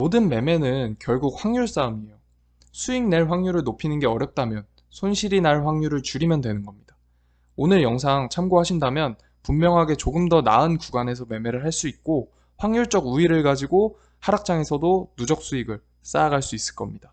모든 매매는 결국 확률 싸움이에요. 수익 낼 확률을 높이는 게 어렵다면 손실이 날 확률을 줄이면 되는 겁니다. 오늘 영상 참고하신다면 분명하게 조금 더 나은 구간에서 매매를 할 수 있고 확률적 우위를 가지고 하락장에서도 누적 수익을 쌓아갈 수 있을 겁니다.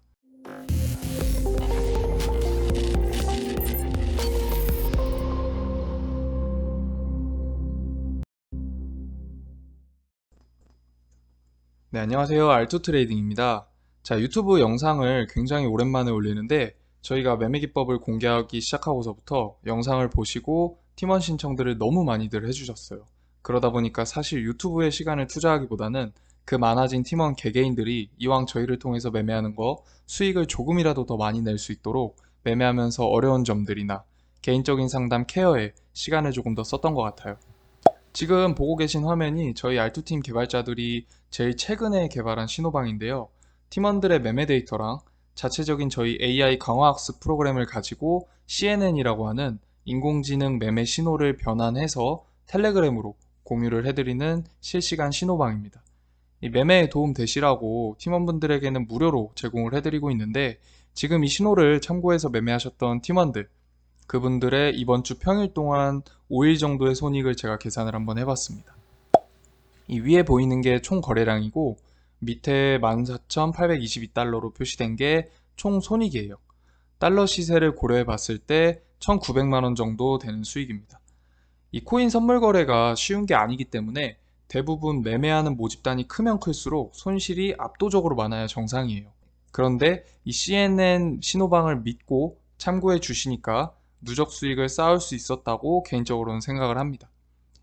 네, 안녕하세요. 알투 트레이딩입니다. 자, 유튜브 영상을 굉장히 오랜만에 올리는데 저희가 매매 기법을 공개하기 시작하고서부터 영상을 보시고 팀원 신청들을 너무 많이들 해주셨어요. 그러다 보니까 사실 유튜브에 시간을 투자하기보다는 그 많아진 팀원 개개인들이 이왕 저희를 통해서 매매하는 거 수익을 조금이라도 더 많이 낼 수 있도록 매매하면서 어려운 점들이나 개인적인 상담 케어에 시간을 조금 더 썼던 것 같아요. 지금 보고 계신 화면이 저희 알투팀 개발자들이 제일 최근에 개발한 신호방인데요. 팀원들의 매매 데이터랑 자체적인 저희 AI 강화학습 프로그램을 가지고 CNN이라고 하는 인공지능 매매 신호를 변환해서 텔레그램으로 공유를 해드리는 실시간 신호방입니다. 이 매매에 도움 되시라고 팀원분들에게는 무료로 제공을 해드리고 있는데 지금 이 신호를 참고해서 매매하셨던 팀원들 그분들의 이번 주 평일 동안 5일 정도의 손익을 제가 계산을 한번 해봤습니다. 이 위에 보이는 게 총 거래량이고 밑에 14,822달러로 표시된 게 총 손익이에요. 달러 시세를 고려해 봤을 때 1,900만 원 정도 되는 수익입니다. 이 코인 선물 거래가 쉬운 게 아니기 때문에 대부분 매매하는 모집단이 크면 클수록 손실이 압도적으로 많아야 정상이에요. 그런데 이 CNN 신호방을 믿고 참고해 주시니까 누적 수익을 쌓을 수 있었다고 개인적으로는 생각을 합니다.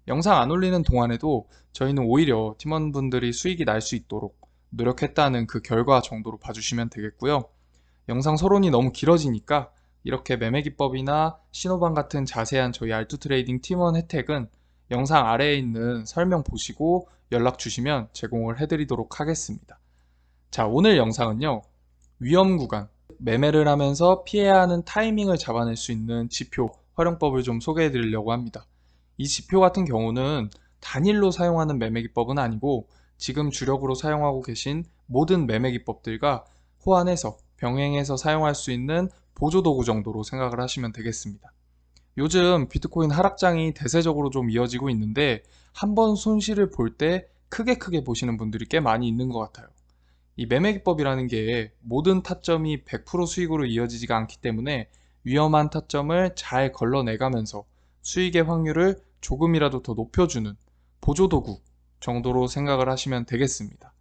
영상 안 올리는 동안에도 저희는 오히려 팀원분들이 수익이 날 수 있도록 노력했다는 그 결과 정도로 봐주시면 되겠고요. 영상 서론이 너무 길어지니까 이렇게 매매 기법이나 신호방 같은 자세한 저희 알투 트레이딩 팀원 혜택은 영상 아래에 있는 설명 보시고 연락 주시면 제공을 해드리도록 하겠습니다. 자, 오늘 영상은요. 위험 구간, 매매를 하면서 피해야 하는 타이밍을 잡아낼 수 있는 지표, 활용법을 좀 소개해 드리려고 합니다. 이 지표 같은 경우는 단일로 사용하는 매매 기법은 아니고 지금 주력으로 사용하고 계신 모든 매매 기법들과 호환해서 병행해서 사용할 수 있는 보조도구 정도로 생각을 하시면 되겠습니다. 요즘 비트코인 하락장이 대세적으로 좀 이어지고 있는데 한번 손실을 볼 때 크게 크게 보시는 분들이 꽤 많이 있는 것 같아요. 이 매매 기법이라는 게 모든 타점이 100% 수익으로 이어지지가 않기 때문에 위험한 타점을 잘 걸러내가면서 수익의 확률을 조금이라도 더 높여주는 보조도구 정도로 생각을 하시면 되겠습니다.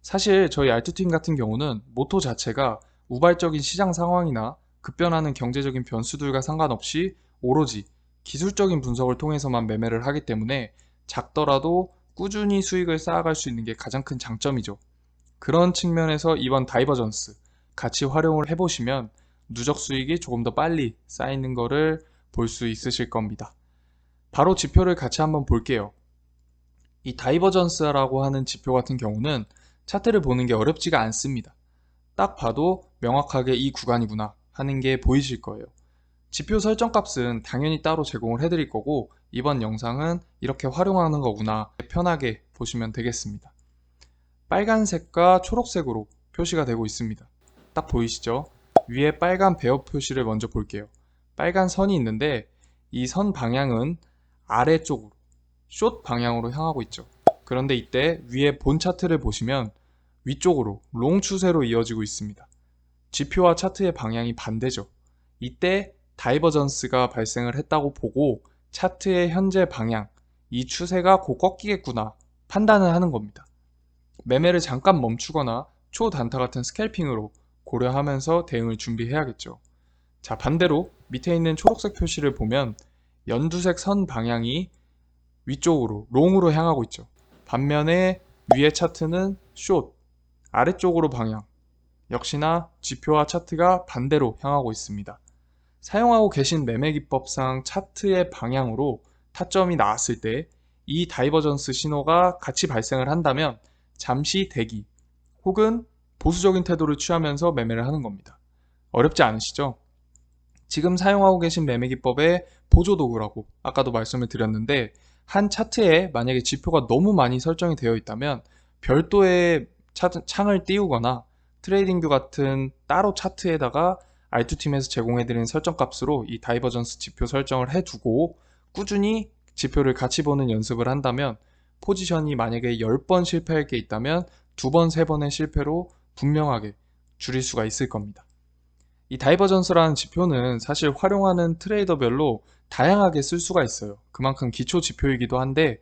사실 저희 알트팀 같은 경우는 모토 자체가 우발적인 시장 상황이나 급변하는 경제적인 변수들과 상관없이 오로지 기술적인 분석을 통해서만 매매를 하기 때문에 작더라도 꾸준히 수익을 쌓아갈 수 있는 게 가장 큰 장점이죠. 그런 측면에서 이번 다이버전스 같이 활용을 해보시면 누적 수익이 조금 더 빨리 쌓이는 거를 볼수 있으실 겁니다. 바로 지표를 같이 한번 볼게요. 이 다이버전스라고 하는 지표 같은 경우는 차트를 보는 게 어렵지가 않습니다. 딱 봐도 명확하게 이 구간이구나 하는 게 보이실 거예요. 지표 설정 값은 당연히 따로 제공을 해드릴 거고 이번 영상은 이렇게 활용하는 거구나 편하게 보시면 되겠습니다. 빨간색과 초록색으로 표시가 되고 있습니다. 딱 보이시죠? 위에 빨간 배열 표시를 먼저 볼게요. 빨간 선이 있는데 이 선 방향은 아래쪽으로 숏 방향으로 향하고 있죠. 그런데 이때 위에 본 차트를 보시면 위쪽으로 롱 추세로 이어지고 있습니다. 지표와 차트의 방향이 반대죠. 이때 다이버전스가 발생을 했다고 보고 차트의 현재 방향, 이 추세가 곧 꺾이겠구나 판단을 하는 겁니다. 매매를 잠깐 멈추거나 초단타 같은 스캘핑으로 고려하면서 대응을 준비해야겠죠. 자, 반대로 밑에 있는 초록색 표시를 보면 연두색 선 방향이 위쪽으로, 롱으로 향하고 있죠. 반면에 위의 차트는 숏, 아래쪽으로 방향. 역시나 지표와 차트가 반대로 향하고 있습니다. 사용하고 계신 매매 기법상 차트의 방향으로 타점이 나왔을 때 이 다이버전스 신호가 같이 발생을 한다면 잠시 대기 혹은 보수적인 태도를 취하면서 매매를 하는 겁니다. 어렵지 않으시죠? 지금 사용하고 계신 매매 기법의 보조 도구라고 아까도 말씀을 드렸는데 한 차트에 만약에 지표가 너무 많이 설정이 되어 있다면 별도의 차- 창을 띄우거나 트레이딩뷰 같은 따로 차트에다가 R2팀에서 제공해드리는 설정값으로 이 다이버전스 지표 설정을 해두고 꾸준히 지표를 같이 보는 연습을 한다면 포지션이 만약에 10번 실패할 게 있다면 두 번, 세 번의 실패로 분명하게 줄일 수가 있을 겁니다. 이 다이버전스라는 지표는 사실 활용하는 트레이더별로 다양하게 쓸 수가 있어요. 그만큼 기초 지표이기도 한데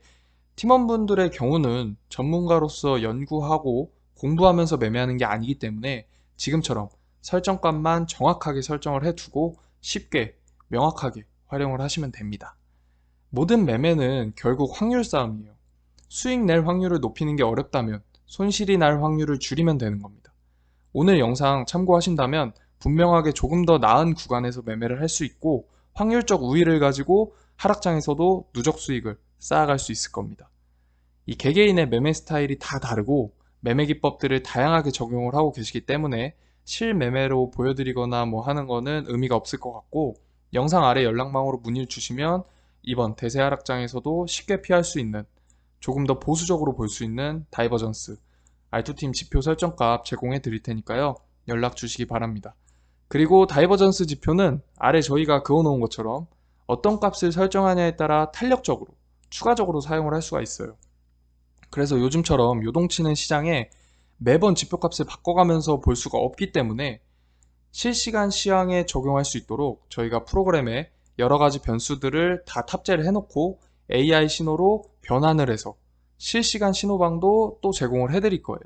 팀원분들의 경우는 전문가로서 연구하고 공부하면서 매매하는 게 아니기 때문에 지금처럼 설정값만 정확하게 설정을 해두고 쉽게 명확하게 활용을 하시면 됩니다. 모든 매매는 결국 확률 싸움이에요. 수익 낼 확률을 높이는 게 어렵다면 손실이 날 확률을 줄이면 되는 겁니다. 오늘 영상 참고하신다면 분명하게 조금 더 나은 구간에서 매매를 할 수 있고 확률적 우위를 가지고 하락장에서도 누적 수익을 쌓아갈 수 있을 겁니다. 이 개개인의 매매 스타일이 다 다르고 매매 기법들을 다양하게 적용을 하고 계시기 때문에 실매매로 보여드리거나 뭐 하는 거는 의미가 없을 것 같고 영상 아래 연락망으로 문의를 주시면 이번 대세 하락장에서도 쉽게 피할 수 있는 조금 더 보수적으로 볼 수 있는 다이버전스 R2팀 지표 설정값 제공해 드릴 테니까요. 연락 주시기 바랍니다. 그리고 다이버전스 지표는 아래 저희가 그어놓은 것처럼 어떤 값을 설정하냐에 따라 탄력적으로 추가적으로 사용을 할 수가 있어요. 그래서 요즘처럼 요동치는 시장에 매번 지표값을 바꿔가면서 볼 수가 없기 때문에 실시간 시황에 적용할 수 있도록 저희가 프로그램에 여러 가지 변수들을 다 탑재를 해놓고 AI 신호로 변환을 해서 실시간 신호방도 또 제공을 해드릴 거예요.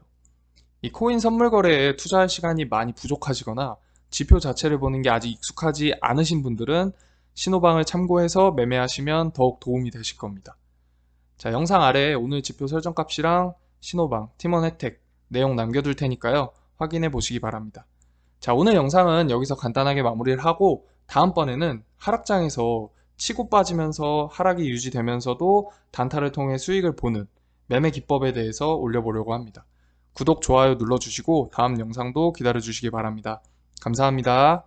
이 코인 선물 거래에 투자할 시간이 많이 부족하시거나 지표 자체를 보는 게 아직 익숙하지 않으신 분들은 신호방을 참고해서 매매하시면 더욱 도움이 되실 겁니다. 자, 영상 아래 오늘 지표 설정 값이랑 신호방, 팀원 혜택 내용 남겨둘 테니까요. 확인해 보시기 바랍니다. 자, 오늘 영상은 여기서 간단하게 마무리를 하고 다음번에는 하락장에서 치고 빠지면서 하락이 유지되면서도 단타를 통해 수익을 보는 매매 기법에 대해서 올려보려고 합니다. 구독, 좋아요 눌러주시고 다음 영상도 기다려주시기 바랍니다. 감사합니다.